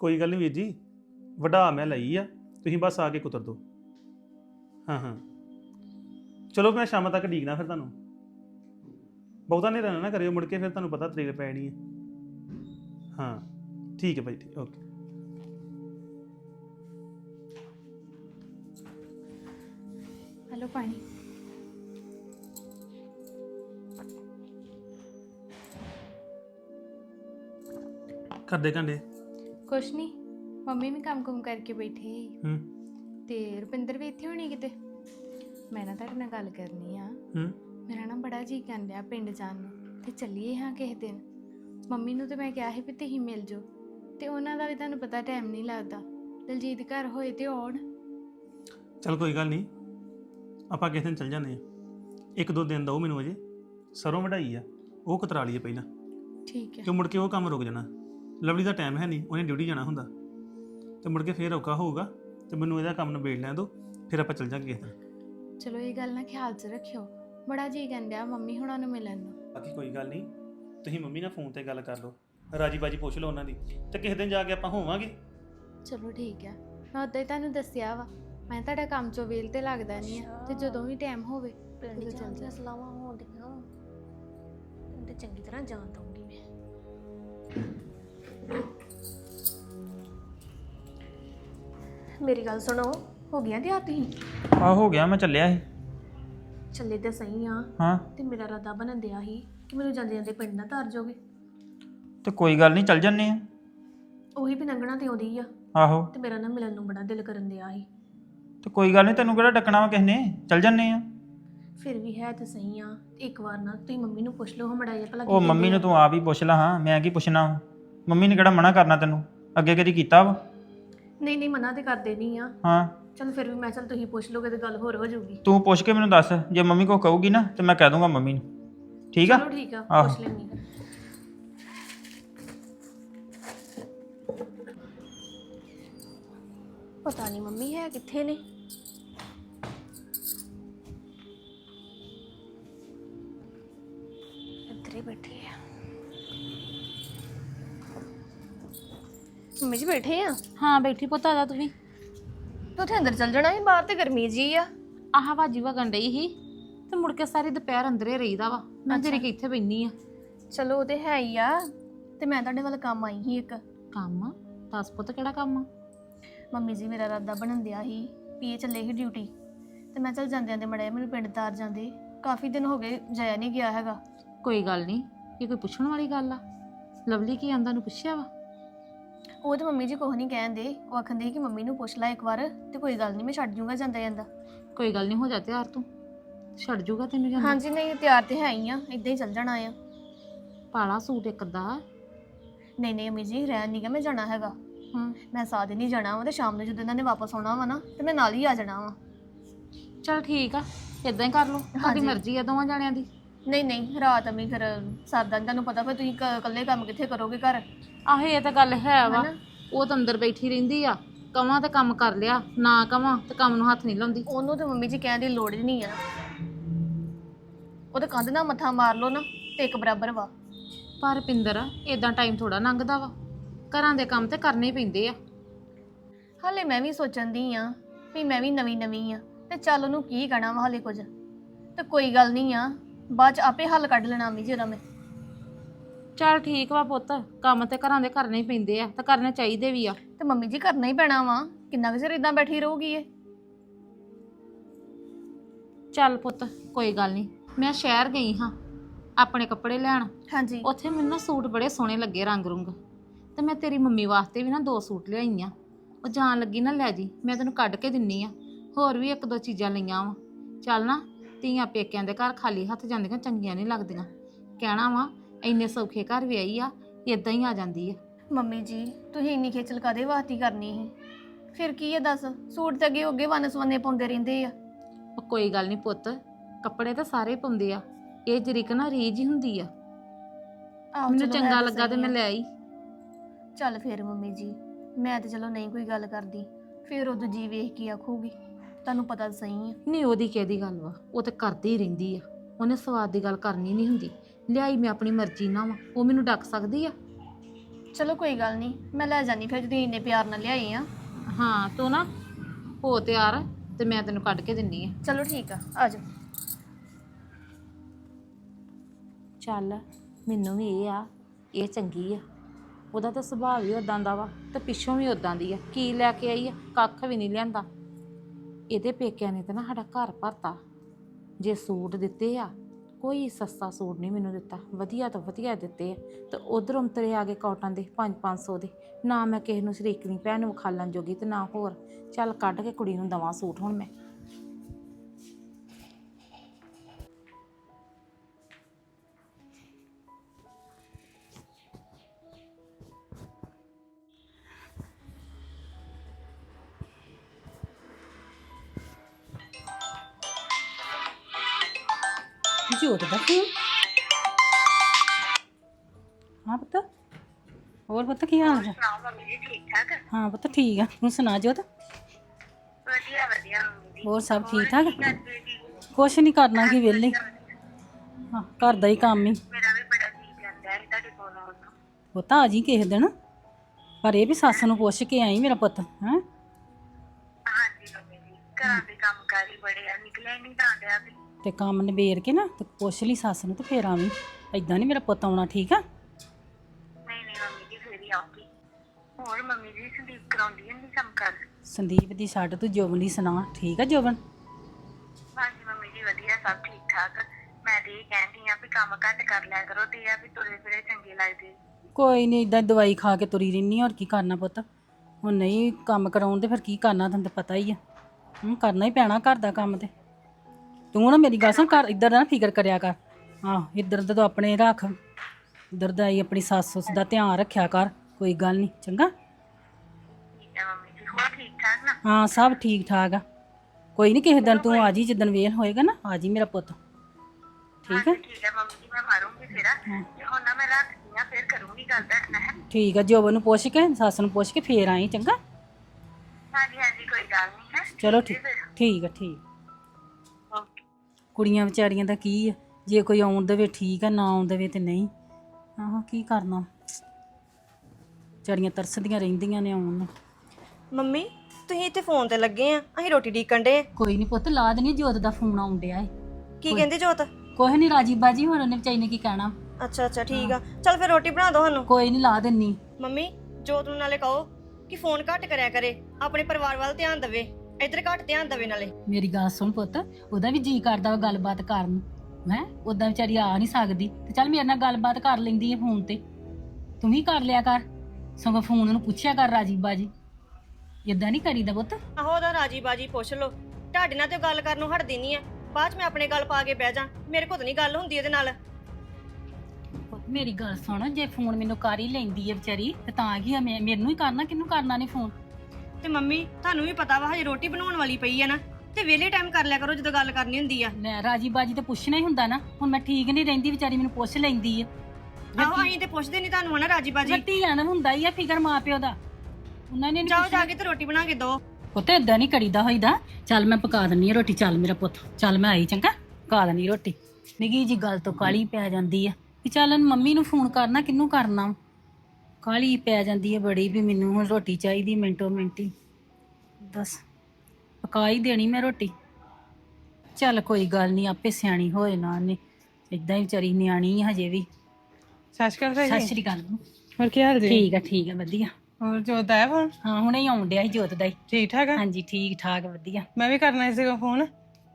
ਕੋਈ ਗੱਲ ਨਹੀਂ ਵੀਰ ਜੀ ਵਡਾ ਮੈਂ ਲਈ ਆ ਤੁਸੀਂ ਬਸ ਆ ਕੇ ਕੁਤਰ ਦਿਓ। ਹਾਂ ਹਾਂ। ਚਲੋ ਮੈਂ ਸ਼ਾਮ ਤੱਕ ਡੀਕਣਾ ਫਿਰ ਤੁਹਾਨੂੰ। ਬਹੁਤਾ ਨਹੀਂ ਰਹਿਣਾ ਨਾ ਕਰਿਓ ਮੁੜ ਕੇ ਫਿਰ ਤੁਹਾਨੂੰ ਪਤਾ ਤਰੀਕ ਪੈਣੀ ਹੈ ਹਾਂ ਠੀਕ ਹੈ ਭਾਈ ਠੀਕ ਓਕੇ। ਹਲੋ ਪਾਣੀ ਕਰਦੇ ਘੰਟੇ ਕੁਛ ਨਹੀਂ ਮੰਮੀ ਵੀ ਕੰਮ ਕੁਮ ਕਰਕੇ ਬੈਠੀ ਸੀ। ਹੂੰ। ਤੇ ਰੁਪਿੰਦਰ ਵੀ ਇੱਥੇ ਹੋਣੀ ਕਿਤੇ? ਮੈਂ ਨਾ ਤੁਹਾਡੇ ਨਾਲ ਗੱਲ ਕਰਨੀ ਆ। ਹੂੰ। ਮੇਰਾ ਨਾ ਬੜਾ ਜੀ ਕਰਨ ਡਿਆ ਪਿੰਡ ਜਾਣ ਨੂੰ ਤੇ ਚੱਲੀਏ ਹਾਂ ਕਿਸੇ ਦਿਨ। ਮੰਮੀ ਨੂੰ ਤੇ ਮੈਂ ਕਿਹਾ ਸੀ ਵੀ ਤੁਸੀਂ ਮਿਲ ਜਾਓ ਤੇ ਉਹਨਾਂ ਦਾ ਵੀ ਤੁਹਾਨੂੰ ਪਤਾ ਟਾਈਮ ਨਹੀਂ ਲੱਗਦਾ। ਦਲਜੀਤ ਘਰ ਹੋਏ ਤੇ ਆਉਣ। ਚਲ ਕੋਈ ਗੱਲ ਨਹੀਂ ਆਪਾਂ ਕਿਸੇ ਦਿਨ ਚੱਲ ਜਾਂਦੇ ਆ ਇੱਕ ਦੋ ਦਿਨ ਦਓ ਮੈਨੂੰ ਅਜੇ ਸਰੋਂ ਵਢਾਈ ਆ ਉਹ ਕਤਰਾ ਲਈਏ ਪਹਿਲਾਂ। ਠੀਕ ਹੈ ਕਿਉਂ ਮੁੜ ਕੇ ਉਹ ਕੰਮ ਰੁਕ ਜਾਣਾ? ਲਵਲੀ ਦਾ ਟਾਈਮ ਹੈ ਨਹੀਂ ਉਹਨੇ ਡਿਊਟੀ ਜਾਣਾ ਹੁੰਦਾ। ਤੇ ਮੁੜ ਕੇ ਫੇਰ ਔਖਾ ਹੋਊਗਾ ਤੇ ਮੈਨੂੰ ਇਹਦਾ ਕੰਮ ਨਿਬੇੜ ਲੈਣ ਦਿਓ ਫਿਰ ਆਪਾਂ ਚੱਲ ਜਾਂਗੇ ਕਿਸੇ ਦਿਨ ਚਲੋ ਇਹ ਗੱਲ ਨਾ ਖਿਆਲ 'ਚ ਰੱਖਿਓ। ਬੜਾ ਜੀ ਡਿਆ ਮੰਮੀ ਹੁਣਾਂ ਨੂੰ ਮਿਲਣ ਨੂੰ। ਬਾਕੀ ਕੋਈ ਗੱਲ ਨਹੀਂ ਤੁਸੀਂ ਮੰਮੀ ਨਾਲ ਫੋਨ ਤੇ ਗੱਲ ਕਰ ਲਓ ਰਾਜੀ ਬਾਜੀ ਪੁੱਛ ਲਓ ਉਹਨਾਂ ਦੀ ਤੇ ਕਿਸੇ ਦਿਨ ਜਾ ਕੇ ਆਪਾਂ ਹੋਵਾਂਗੇ। ਚਲੋ ਠੀਕ ਹੈ ਮੈਂ ਉਦਾਂ ਹੀ ਤੁਹਾਨੂੰ ਦੱਸਿਆ ਵਾ ਮੈਂ ਤੁਹਾਡਾ ਕੰਮ ਚੋਂ ਵੇਲ ਤੇ ਲੱਗਦਾ ਨਹੀਂ ਆ ਤੇ ਜਦੋਂ ਵੀ ਟਾਈਮ ਹੋਵੇ ਪਿੰਡ ਉਦੋਂ ਚੱਲ। ਤੇ ਚੰਗੀ ਤਰ੍ਹਾਂ ਜਾਣ ਦਊਂਗੀ ਮੇਰੀ ਗੱਲ ਸੁਣੋ ਹੋ ਗਿਆ ਤਿਆਰ ਤੁਸੀਂ? ਆ ਹੋ ਗਿਆ ਮੈਂ ਚੱਲਿਆ ਸੀ। ਚੱਲੇ ਤੇ ਸਹੀ ਆ ਹਾਂ। ਤੇ ਮੇਰਾ ਰਾਦਾ ਬਣਨ ਦਿਆ ਸੀ ਕਿ ਮੈਨੂੰ ਜਾਂਦੇ ਜਾਂਦੇ ਪਿੰਡ ਨਾ ਧਾਰ ਜਾਓਗੇ। ਤੇ ਕੋਈ ਗੱਲ ਨਹੀਂ ਚੱਲ ਜੰਨੇ ਆ। ਉਹੀ ਵੀ ਲੰਘਣਾ ਤੇ ਆਉਂਦੀ ਆ। ਆਹੋ। ਤੇ ਮੇਰਾ ਨਾ ਮਿਲਣ ਨੂੰ ਬੜਾ ਦਿਲ ਕਰਨ ਦਿਆ ਸੀ। ਤੇ ਕੋਈ ਗੱਲ ਨਹੀਂ ਤੈਨੂੰ ਕਿਹੜਾ ਡੱਕਣਾ ਵਾ ਕਿਸ ਨੇ ਚੱਲ ਜੰਨੇ ਆ। ਫਿਰ ਵੀ ਹੈ ਤੇ ਸਹੀ ਆ ਇੱਕ ਵਾਰ ਨਾ ਤੁਸੀਂ ਮੰਮੀ ਨੂੰ ਪੁੱਛ ਲਓ ਹਮੜਾ ਜਿਹਾ ਭਲਾ ਕੀ ਉਹ ਮੰਮੀ ਨੂੰ। ਤੂੰ ਆਪ ਹੀ ਪੁੱਛ ਲਾ ਹਾਂ ਮੈਂ ਕੀ ਪੁੱਛਣਾ ਵਾ? ਮੰਮੀ ਨੇ ਕਿਹੜਾ ਮਨਾ ਕਰਨਾ ਤੈਨੂੰ? ਅੱਗੇ ਕਦੀ ਕੀਤਾ ਵਾ? ਨਹੀਂ ਨਹੀਂ ਮਨਾ ਤੇ ਕਰਦੇ ਨਹੀਂ ਆ। ਹਾਂ। ਚਲ ਫਿਰ ਵੀ ਮੈਂ ਚਲ ਤੁਸੀਂ ਪੁੱਛ ਲੋਗੇ ਤੇ ਗੱਲ ਹੋਰ ਹੋ ਜਾਊਗੀ। ਤੂੰ ਪੁੱਛ ਕੇ ਮੈਨੂੰ ਦੱਸ ਜੇ ਮੰਮੀ ਕੋ ਕਹੂਗੀ ਨਾ ਤੇ ਮੈਂ ਕਹਿ ਦੂੰਗਾ ਮੰਮੀ ਨੂੰ। ਠੀਕ ਆ? ਚਲੋ ਠੀਕ ਆ ਆਹੋ। ਪੁੱਛ ਲੈਣੀ ਪਤਾ ਨਹੀਂ ਮੰਮੀ ਹੈ ਕਿੱਥੇ ਨੇ। ਮੰਮੀ ਜੀ ਬੈਠੇ ਆ? ਹਾਂ ਬੈਠੀ ਪੁੱਤ ਆ ਜਾ ਤੂੰ ਵੀ। ਤੂੰ ਉੱਥੇ ਅੰਦਰ ਚੱਲ ਜਾਣਾ ਸੀ ਬਾਹਰ ਤੇ ਗਰਮੀ ਜੀ ਆ। ਆਹ ਬਾਜੀ ਵਗਣ ਡਈ ਸੀ ਤੇ ਮੁੜ ਕੇ ਸਾਰੀ ਦੁਪਹਿਰ ਅੰਦਰੇ ਰਹੀਦਾ ਵਾ। ਮੈਂ ਤੇਰੇ ਕਿ ਇੱਥੇ ਬੈਣੀ ਆ। ਚਲੋ ਉਹ ਤੇ ਹੈ ਹੀ ਆ। ਤੇ ਮੈਂ ਤੁਹਾਡੇ ਵੱਲ ਕੰਮ ਆਈ ਸੀ ਇੱਕ। ਕੰਮ ਦੱਸ ਪੁੱਤ ਕਿਹੜਾ ਕੰਮ ਆ? ਮੰਮੀ ਜੀ ਮੇਰਾ ਰਾਦਾ ਬਣਨ ਦਿਆ ਸੀ ਇਹ ਚੱਲੇ ਸੀ ਡਿਊਟੀ। ਤੇ ਮੈਂ ਚੱਲ ਜਾਂਦੇ ਜਾਂਦੇ ਮੜਿਆ ਮੈਨੂੰ ਪਿੰਡ ਤਾਰ ਜਾਂਦੇ। ਕਾਫੀ ਦਿਨ ਹੋ ਗਏ ਜਾਇਆ ਨਹੀਂ ਗਿਆ ਹੈਗਾ। ਕੋਈ ਗੱਲ ਨਹੀਂ ਇਹ ਕੋਈ ਪੁੱਛਣ ਵਾਲੀ ਗੱਲ ਆ। ਲਵਲੀ ਕੀ ਆਂਦਾ ਨੂੰ ਪੁੱਛਿਆ ਵਾ? ਉਹ ਤੇ ਮੰਮੀ ਜੀ ਕੁਛ ਨਹੀਂ ਕਹਿੰਦੇ ਉਹ ਆਖੰਦੇ ਕਿ ਮੰਮੀ ਨੂੰ ਪੁੱਛ ਲੈ ਇੱਕ ਵਾਰ ਤੇ ਕੋਈ ਗੱਲ ਨਹੀਂ ਮੈਂ ਛੱਡ ਜੂੰਗਾ ਜਾਂਦਾ ਜਾਂਦਾ। ਕੋਈ ਗੱਲ ਨਹੀਂ ਹੋ ਜਾ ਤਿਆਰ ਤੂੰ। ਛੱਡ ਜੂਗਾ ਤੈਨੂੰ ਜਾਂਦਾ। ਹਾਂਜੀ ਨਹੀਂ ਤਿਆਰ ਤੇ ਹੈ ਹੀ ਆ ਇਦਾਂ ਹੀ ਚੱਲ ਜਾਣਾ ਆ। ਪਾਲਾ ਸੂਟ ਇੱਕ ਅੱਧਾ ਨਹੀਂ ਨਹੀਂ ਮੰਮੀ ਜੀ ਰਹਿਣ ਨਹੀਂ ਗਾ ਮੈਂ ਜਾਣਾ ਹੈਗਾ। ਹਾਂ। ਮੈਂ ਸਾਦੇ ਨਹੀਂ ਜਾਣਾ ਵਾ ਤੇ ਸ਼ਾਮ ਨੂੰ ਜਦੋਂ ਇਹਨਾਂ ਨੇ ਵਾਪਸ ਆਉਣਾ ਵਾ ਨਾ ਤੇ ਮੈਂ ਨਾਲ ਹੀ ਆ ਜਾਣਾ ਵਾ। ਚਲ ਠੀਕ ਆ ਇਦਾਂ ਹੀ ਕਰ ਲਓ ਤੁਹਾਡੀ। ਮਰਜ਼ੀ ਆ ਦੋਵਾਂ ਜਾਣਿਆਂ ਦੀ। ਨਹੀਂ ਨਹੀਂ ਰਾਤ ਅਮੀ ਫਿਰ ਸਰਦਾ ਤੁਹਾਨੂੰ ਪਤਾ ਫਿਰ ਤੁਸੀਂ ਕ- ਇਕੱਲੇ ਕੰਮ ਕਿੱਥੇ ਕਰੋਗੇ ਘਰ? ਆਹੋ ਇਹ ਤਾਂ ਗੱਲ ਹੈ ਵਾ। ਹਨਾ? ਉਹ ਤਾਂ ਅੰਦਰ ਬੈਠੀ ਰਹਿੰਦੀ ਆ। ਕਵਾਂ ਤੇ ਕੰਮ ਕਰ ਲਿਆ ਨਾ ਕਵਾਂ ਤੇ ਕੰਮ ਨੂੰ ਹੱਥ ਨਹੀਂ ਲਾਉਂਦੀ। ਉਹਨੂੰ ਤੇ ਮੰਮੀ ਜੀ ਕਹਿਣ ਦੀ ਲੋੜ ਹੀ ਨਹੀਂ ਆ। ਉਹਦੇ ਕੰਧ ਨਾਲ ਮੱਥਾ ਮਾਰ ਲਓ ਨਾ ਤੇ ਇੱਕ ਬਰਾਬਰ ਵਾ। ਪਰ ਪਿੰਦਰ ਇਦਾਂ ਟਾਈਮ ਥੋੜਾ ਲੰਘਦਾ ਵਾ। ਘਰਾਂ ਦੇ ਕੰਮ ਤੇ ਕਰਨੇ ਹੀ ਪੈਂਦੇ ਆ। ਹਾਲੇ ਮੈਂ ਵੀ ਸੋਚਣ ਦੀ ਆ ਵੀ ਮੈਂ ਵੀ ਨਵੀਂ ਨਵੀਂ ਆ ਤੇ ਚੱਲ ਉਹਨੂੰ ਕੀ ਕਹਿਣਾ ਵਾ ਹਾਲੇ ਕੁਝ। ਤੇ ਕੋਈ ਗੱਲ ਨਹੀਂ ਆ ਬਾਅਦ ਚ ਆਪੇ ਹੱਲ ਕੱਢ ਲੈਣਾ ਮੀ ਜੀ ਉਹਦਾ ਮੈਂ। ਚੱਲ ਠੀਕ ਵਾ ਪੁੱਤ ਕੰਮ ਤੇ ਘਰਾਂ ਦੇ ਕਰਨੇ ਹੀ ਪੈਂਦੇ ਆ ਤੇ ਕਰਨੇ ਚਾਹੀਦੇ ਵੀ ਆ। ਤੇ ਮੰਮੀ ਜੀ ਕਰਨਾ ਹੀ ਪੈਣਾ ਵਾ ਕਿੰਨਾ ਕੁ ਚਿਰ ਇਦਾਂ ਬੈਠੀ ਰਹੂਗੀ ਇਹ? ਚੱਲ ਪੁੱਤ ਕੋਈ ਗੱਲ ਨਹੀਂ ਮੈਂ ਸ਼ਹਿਰ ਗਈ ਹਾਂ ਆਪਣੇ ਕੱਪੜੇ ਲੈਣ। ਹਾਂਜੀ। ਉੱਥੇ ਮੈਨੂੰ ਨਾ ਸੂਟ ਬੜੇ ਸੋਹਣੇ ਲੱਗੇ ਰੰਗ ਰੁੰਗ ਤੇ ਮੈਂ ਤੇਰੀ ਮੰਮੀ ਵਾਸਤੇ ਵੀ ਨਾ ਦੋ ਸੂਟ ਲਿਆਈ ਆ। ਉਹ ਜਾਣ ਲੱਗੀ ਨਾ ਲੈ ਜੀ ਮੈਂ ਤੈਨੂੰ ਕੱਢ ਕੇ ਦਿੰਨੀ ਆ ਹੋਰ ਵੀ ਇੱਕ ਦੋ ਚੀਜ਼ਾਂ ਲਈਆਂ ਵਾ। ਚੱਲ ਨਾ ਧੀਆਂ ਪੇਕਿਆਂ ਦੇ ਘਰ ਖਾਲੀ ਹੱਥ ਜਾਂਦੀਆਂ ਚੰਗੀਆਂ ਨਹੀਂ ਲੱਗਦੀਆਂ। ਕਹਿਣਾ ਵਾ ਇੰਨੇ ਸੌਖੇ ਘਰ ਵੀ ਆਈ ਆ ਇਦਾਂ ਹੀ ਆ ਜਾਂਦੀ ਆ। ਮੰਮੀ ਜੀ ਤੁਸੀਂ ਇੰਨੀ ਖੇਚਲ ਕਾਦੇ ਵਾਸਤੇ ਕਰਨੀ ਹੈ ਫਿਰ ਕੀ ਹੈ ਦੱਸ ਸੂਟ ਤੇ ਅੱਗੇ ਅੱਗੇ ਵਨ ਸਵੰਨੇ ਪਾਉਂਦੇ ਰਹਿੰਦੇ ਆ। ਉਹ ਕੋਈ ਗੱਲ ਨਹੀਂ ਪੁੱਤ ਕੱਪੜੇ ਤਾਂ ਸਾਰੇ ਪਾਉਂਦੇ ਆ ਇਹ ਜਰੀਕ ਨਾ ਰੀਝ ਹੀ ਹੁੰਦੀ ਆ। ਆਹੋ ਮੈਨੂੰ ਚਲੋ ਹੈ ਚੰਗਾ ਤਾਂ ਲੱਗਾ ਤੇ ਸਹੀ ਮੈਂ ਆ। ਲੈ ਆਈ। ਚੱਲ ਫੇਰ ਮੰਮੀ ਜੀ ਮੈਂ ਤੇ ਚਲੋ ਨਹੀਂ ਕੋਈ ਗੱਲ ਕਰਦੀ ਫਿਰ ਉਹ ਦੂਜੀ ਵੇਖ ਕੇ ਆਖੂਗੀ। ਤੁਹਾਨੂੰ ਪਤਾ ਤਾਂ ਸਹੀ ਆ। ਨਹੀਂ ਉਹਦੀ ਕਿਹਦੀ ਗੱਲ ਵਾ? ਉਹ ਤੇ ਕਰਦੀ ਹੀ ਰਹਿੰਦੀ ਆ। ਉਹਨੇ ਸਵਾਦ ਦੀ ਗੱਲ ਕਰਨੀ ਨਹੀਂ ਹੁੰਦੀ। ਲਿਆਈ ਮੈਂ ਆਪਣੀ ਮਰਜ਼ੀ ਨਾਲ ਵਾ। ਉਹ ਮੈਨੂੰ ਡੱਕ ਸਕਦੀ ਆ? ਚਲੋ ਕੋਈ ਗੱਲ ਨਹੀਂ। ਮੈਂ ਲੈ ਜਾਨੀ ਫਿਰ ਜਦੋਂ ਇੰਨੇ ਪਿਆਰ ਨਾਲ ਲਿਆਈ ਆ। ਹਾਂ ਤੂੰ ਨਾ ਹੋ ਤਿਆਰ ਤੇ ਮੈਂ ਤੈਨੂੰ ਕੱਢ ਕੇ ਦਿੰਨੀ ਆ। ਚਲੋ ਠੀਕ ਆ। ਆ ਜਾਓ। ਚੱਲ ਮੈਨੂੰ ਵੀ ਇਹ ਆ ਇਹ ਚੰਗੀ ਆ। ਉਹਦਾ ਤਾਂ ਸੁਭਾਅ ਵੀ ਉਦਾਂ ਦਾ ਵਾ ਤੇ ਪਿੱਛੋਂ ਵੀ ਉਦਾਂ ਦੀ ਆ। ਕੀ ਲੈ ਕੇ ਆਈ ਆ? ਕੱਖ ਵੀ ਨਹੀਂ ਲਿਆਂਦਾ। ਇਹਦੇ ਪੇਕਿਆਂ ਨੇ ਤਾਂ ਨਾ ਸਾਡਾ ਘਰ ਭਰਤਾ। ਜੇ ਸੂਟ ਦਿੱਤੇ ਆ, ਕੋਈ ਸਸਤਾ ਸੂਟ ਨਹੀਂ ਮੈਨੂੰ ਦਿੱਤਾ। ਵਧੀਆ ਤੋਂ ਵਧੀਆ ਦਿੱਤੇ ਆ। ਤੇ ਉਧਰ ਅੰਤਰੇ ਆ ਗਏ ਕਾਟਨ ਦੇ 5-500 ਦੇ। ਨਾ ਮੈਂ ਕਿਸੇ ਨੂੰ ਸ਼ਰੀਕਣੀ ਭੈਣ ਨੂੰ ਖਾਲਣ ਜੋਗੀ ਤੇ ਨਾ ਹੋਰ। ਚੱਲ ਕੱਢ ਕੇ ਕੁੜੀ ਨੂੰ ਦਵਾਂ ਸੂਟ ਹੁਣ ਮੈਂ। ਜੋਤ ਦਾ ਫੋਨ ਹਾਂ ਪੁੱਤ। ਹੋਰ ਪੁੱਤ ਕੀ ਹਾਲ ਹੈ ਹਾਂ ਪੁੱਤ ਠੀਕ ਆ। ਤੂੰ ਸੁਣਾ ਜੋਤ। ਵਧੀਆ ਵਧੀਆ ਮੰਮੀ ਜੀ। ਹੋਰ ਸਭ ਠੀਕ ਠਾਕ? ਕੁਛ ਨਹੀਂ ਕਰਨਾ ਕੀ ਵਿਹਲੇ। ਹਾਂ ਘਰ ਦਾ ਹੀ ਕੰਮ ਹੀ। ਮੇਰਾ ਵੀ ਬੜਾ ਜੀ ਕਰਦਾ ਹੈ ਤੁਹਾਡੇ ਕੋਲ ਆਉਣ ਨੂੰ। ਪੁੱਤ ਆ ਜੀ ਕਿਸੇ ਦਿਨ। ਪਰ ਇਹ ਵੀ ਸੱਸ ਨੂੰ ਪੁੱਛ ਕੇ ਆਈ ਮੇਰਾ ਪੁੱਤ ਹੈ। ਹਾਂਜੀ ਮੰਮੀ ਜੀ ਘਰਾਂ ਦੇ ਕੰਮ ਕਾਰੀ ਬੜੇ ਆ। ਨਿਕਲਿਆ ਹੀ ਨਹੀਂ ਦਾਂਡਿਆ ਵੀ ਤੇ ਕੰਮ ਨਿਬੇੜ ਕੇ ਨਾ ਤੇ ਪੁੱਛ ਲਈ ਸੱਸ ਨੂੰ ਤੇ ਫੇਰ ਆਵੀਂ। ਐਦਾਂ ਨਹੀਂ ਮੇਰਾ ਪੁੱਤ ਆਉਣਾ ਠੀਕ ਆ? ਨਹੀਂ ਨਹੀਂ ਮੰਮੀ ਜੀ ਫੇਰ ਹੀ ਆਉਂਗੀ ਹੋਰ ਮੰਮੀ ਜੀ ਸੰਦੀਪ ਕਰਾਉਂਦੀ ਨਹੀਂ ਕੰਮ ਕਰ? ਸੰਦੀਪ ਦੀ ਛੱਡ ਤੂੰ ਜੋਬਨ ਦੀ ਸੁਣਾ ਠੀਕ ਆ ਜੋਬਨ? ਹਾਂਜੀ ਮੰਮੀ ਜੀ ਵਧੀਆ ਸਭ ਠੀਕ ਠਾਕ ਮੈਂ ਤੇ ਇਹ ਕਹਿੰਦੀ ਆ ਵੀ ਕੰਮ ਘੱਟ ਕਰ ਲਿਆ ਕਰੋ ਤੇ ਇਹ ਆ ਵੀ ਤੁਰੇ ਫਿਰੇ ਚੰਗੇ ਲੱਗਦੇ। ਕੋਈ ਨਹੀਂ ਇਦਾਂ ਦਵਾਈ ਖਾ ਕੇ ਤੁਰੀ ਰਹਿਨੀ ਹੋਰ ਕੀ ਕਰਨਾ ਪੁੱਤ? ਹੁਣ ਨਹੀਂ ਕੰਮ ਕਰਾਉਣ ਤੇ ਫਿਰ ਕੀ ਕਰਨਾ ਤੈਨੂੰ ਤਾਂ ਪਤਾ ਹੀ ਆ। ਹੂੰ ਕਰਨਾ ਹੀ ਪੈਣਾ ਘਰ ਦਾ ਕੰਮ ਤੇ। ਤੂੰ ਨਾ ਮੇਰੀ ਗੱਲ ਸੁਣ ਕਰ ਇੱਧਰ ਦਾ ਨਾ ਫਿਕਰ ਕਰਿਆ ਕਰ। ਹਾਂ ਇੱਧਰ ਦਾ ਤੂੰ ਆਪਣੇ ਰੱਖ। ਇੱਧਰ ਦਾ ਹੀ ਆਪਣੀ ਸੱਸ ਸੁੱਸ ਦਾ ਧਿਆਨ ਰੱਖਿਆ ਕਰ ਕੋਈ ਗੱਲ ਨਹੀਂ ਚੰਗਾ? ਹੈ ਮੰਮੀ ਜੀ ਹੋਰ ਠੀਕ ਠਾਕ ਨਾ ਹਾਂ ਸਭ ਠੀਕ ਠਾਕ ਆ। ਕੋਈ ਨਹੀਂ ਕਿਸੇ ਦਿਨ ਤੂੰ ਆ ਜੀ ਜਿੱਦਣ ਵੇਲ ਹੋਏਗਾ ਨਾ ਆ ਜੀ ਮੇਰਾ ਪੁੱਤ। ਠੀਕ ਹੈ ਹਾਂਜੀ, ਠੀਕ ਹੈ ਮੰਮੀ ਜੀ ਮੈਂ ਮਾਰੂੰਗੀ ਫੇਰਾ ਤੇ ਹੁਣ ਨਾ ਮੈਂ ਰੱਖਦੀ ਆ? ਫਿਰ ਕਰੂੰਗੀ ਗੱਲ ਤੁਹਾਡੇ ਨਾਲ ਹੈਂ। ਠੀਕ ਆ ਜੋਬਨ ਨੂੰ ਪੁੱਛ ਕੇ ਸੱਸ ਨੂੰ ਪੁੱਛ ਕੇ ਫੇਰ ਆਈ ਚੰਗਾ? ਹਾਂਜੀ ਹਾਂਜੀ ਕੋਈ ਗੱਲ ਨਹੀਂ ਹੈ। ਚਲੋ ਠੀਕ ਠੀਕ ਆ ਠੀਕ ਕੁੜੀਆਂ ਵਿਚਾਰੀਆਂ ਦਾ ਕੀ ਆ? ਜੇ ਕੋਈ ਆਉਣ ਦੇਵੇ ਠੀਕ ਆ ਨਾ ਆਉਣ ਦੇਵੇ ਤੇ ਨਹੀਂ। ਆਹੋ ਕੀ ਕਰਨਾ? ਵਿਚਾਰੀਆਂ ਤਰਸਦੀਆਂ ਰਹਿੰਦੀਆਂ ਨੇ ਆਉਣ ਨੂੰ। ਮੰਮੀ ਤੁਸੀਂ ਇੱਥੇ ਫੋਨ ਤੇ ਲੱਗੇ ਆ ਅਸੀਂ ਰੋਟੀ ਡੀਕਣ ਡੇ ਕੋਈ ਨਹੀਂ ਪੁੱਤ ਲਾ ਦੇਣੀ ਜੋਤ ਦਾ ਫੋਨ ਆਉਣ ਡਿਆ ਏ। ਕੀ ਕਹਿੰਦੇ ਜੋਤ? ਕੋਈ ਨਹੀਂ ਰਾਜੀ ਬਾਜੀ ਹੁਣ ਉਹਨੇ ਵਿਚਾਰੀ ਨੇ ਕੀ ਕਹਿਣਾ? ਅੱਛਾ ਅੱਛਾ ਠੀਕ ਆ। ਚੱਲ ਫਿਰ ਰੋਟੀ ਬਣਾ ਦਿਓ ਸਾਨੂੰ। ਕੋਈ ਨਹੀਂ ਲਾ ਦੇਣੀ ਮੰਮੀ ਜੋਤ ਨੂੰ ਨਾਲੇ ਕਹੋ ਕਿ ਫੋਨ ਘੱਟ ਕਰਿਆ ਕਰੇ ਆਪਣੇ ਪਰਿਵਾਰ ਵੱਲ ਧਿਆਨ ਦੇਵੇ। ਇੱਧਰ ਘੱਟ ਧਿਆਨ ਦੇਵੇ ਨਾਲੇ। ਮੇਰੀ ਗੱਲ ਸੁਣ ਪੁੱਤ ਉਹਦਾ ਵੀ ਜੀ ਕਰਦਾ ਵਾ ਗੱਲਬਾਤ ਕਰਨ। ਹੈ? ਉਦਾਂ ਵਿਚਾਰੀ ਆ ਨਹੀਂ ਸਕਦੀ। ਤੇ ਚੱਲ ਮੇਰੇ ਨਾਲ ਗੱਲਬਾਤ ਕਰ ਲੈਂਦੀ ਹੈ ਫੋਨ ਤੇ। ਤੂੰ ਵੀ ਕਰ ਲਿਆ ਕਰ। ਸਗੋਂ ਫੋਨ ਨੂੰ ਪੁੱਛਿਆ ਕਰ ਰਾਜੀ ਬਾਜੀ। ਇਦਾਂ ਨਹੀਂ ਕਰੀਦਾ ਪੁੱਤ? ਆਹੋ ਉਹਦਾ ਰਾਜੀ ਬਾਜੀ ਪੁੱਛ ਲਓ। ਤੁਹਾਡੇ ਨਾਲ ਤੇ ਗੱਲ ਕਰਨ ਨੂੰ ਹਟਦੀ ਨਹੀਂ ਆ। ਬਾਅਦ ਚ ਮੈਂ ਆਪਣੇ ਗੱਲ ਪਾ ਕੇ ਬਹਿ ਜਾ। ਮੇਰੇ ਕੋਲ ਤਾਂ ਨਹੀਂ ਗੱਲ ਹੁੰਦੀ ਉਹਦੇ ਨਾਲ। ਪੁੱਤ, ਮੇਰੀ ਗੱਲ ਸੁਣ। ਜੇ ਫੋਨ ਮੈਨੂੰ ਕਰ ਹੀ ਲੈਂਦੀ ਹੈ ਵਿਚਾਰੀ ਤੇ ਤਾਂ ਕੀ ਆ? ਮੈਂ ਮੈਨੂੰ ਹੀ ਕਰਨਾ ਕਿਹਨੂੰ ਕਰਨਾ ਨੇ ਫੋਨ? ਤੇ ਮੰਮੀ ਤੁਹਾਨੂੰ ਵੀ ਪਤਾ ਵਾ ਹਜੇ ਰੋਟੀ ਬਣਾਉਣ ਵਾਲੀ ਪਈ ਆ ਨਾ ਤੇ ਵਿਹਲੇ ਟਾਈਮ ਕਰ ਲਿਆ ਕਰੋ ਜਦੋਂ ਗੱਲ ਕਰਨੀ ਹੁੰਦੀ ਆ। ਲੈ ਰਾਜੀ ਬਾਜੀ ਤੇ ਪੁੱਛਣਾ ਹੀ ਹੁੰਦਾ ਨਾ ਹੁਣ ਮੈਂ ਠੀਕ ਨਹੀਂ ਰਹਿੰਦੀ ਵਿਚਾਰੀ ਮੈਨੂੰ ਪੁੱਛ ਲੈਂਦੀ ਹੈ ਆਹੋ ਅਸੀਂ ਤੇ ਪੁੱਛਦੇ ਨਹੀਂ ਤੁਹਾਨੂੰ ਹਨਾ ਰਾਜੀ ਬਾਜੀ। ਧੀਆਂ ਨੂੰ ਹੁੰਦਾ ਹੀ ਆ ਫਿਕਰ ਮਾਂ ਪਿਓ ਦਾ। ਉਹਨਾਂ ਨੇ ਨੀ ਜਾਓ। ਜਾ ਕੇ ਤੇ ਰੋਟੀ ਬਣਾ ਕੇ ਦਿਓ ਪੁੱਤ ਏਦਾਂ ਨਹੀਂ ਕਰੀਦਾ ਹੋਈਦਾ। ਚੱਲ ਮੈਂ ਪਕਾ ਦਿੰਨੀ ਆ ਰੋਟੀ ਚੱਲ ਮੇਰਾ ਪੁੱਤ। ਚੱਲ ਮੈਂ ਆਈ ਚੰਗਾ? ਪਕਾ ਦਿੰਨੀ ਰੋਟੀ। ਨਿੱਕੀ ਜੀ ਗੱਲ ਤੋਂ ਕਾਲੀ ਪੈ ਜਾਂਦੀ ਆ। ਵੀ ਚੱਲ ਮੰਮੀ ਨੂੰ ਫੋਨ ਕਰਨਾ ਕਿਹਨੂੰ ਕਰਨਾ ਕਾਲੀ ਪੈ ਜਾਂਦੀ ਹੈ ਬੜੀ ਵੀ ਮੈਨੂੰ ਹੁਣ ਰੋਟੀ ਚਾਹੀਦੀ ਮਿੰਟੋ ਮਿੰਟੀ। ਦੱਸ ਪਕਾ ਹੀ ਦੇਣੀ ਮੈਂ ਰੋਟੀ? ਚੱਲ ਕੋਈ ਗੱਲ ਨਹੀਂ ਆਪੇ ਸਿਆਣੀ ਹੋਏ ਨਾ ਉਹਨੇ ਇਦਾਂ ਹੀ ਵਿਚਾਰੀ ਨਿਆਣੀ ਹਜੇ ਵੀ। ਸਤਿ ਸ਼੍ਰੀ ਅਕਾਲ ਸਤਿ ਸ਼੍ਰੀ ਅਕਾਲ। ਹੋਰ ਕੀ ਹਾਲ ਜੀ? ਠੀਕ ਆ ਠੀਕ ਆ ਵਧੀਆ। ਹੋਰ ਜੋਤ ਆਇਆ ਫੋਨ? ਹਾਂ ਹੁਣੇ ਹੀ ਆਉਣ ਡਿਆ ਸੀ ਜੋਤ ਦਾ ਹੀ। ਠੀਕ ਠਾਕ ਆ? ਹਾਂਜੀ ਠੀਕ ਠਾਕ ਵਧੀਆ। ਮੈਂ ਵੀ ਕਰਨਾ ਸੀ ਫੋਨ।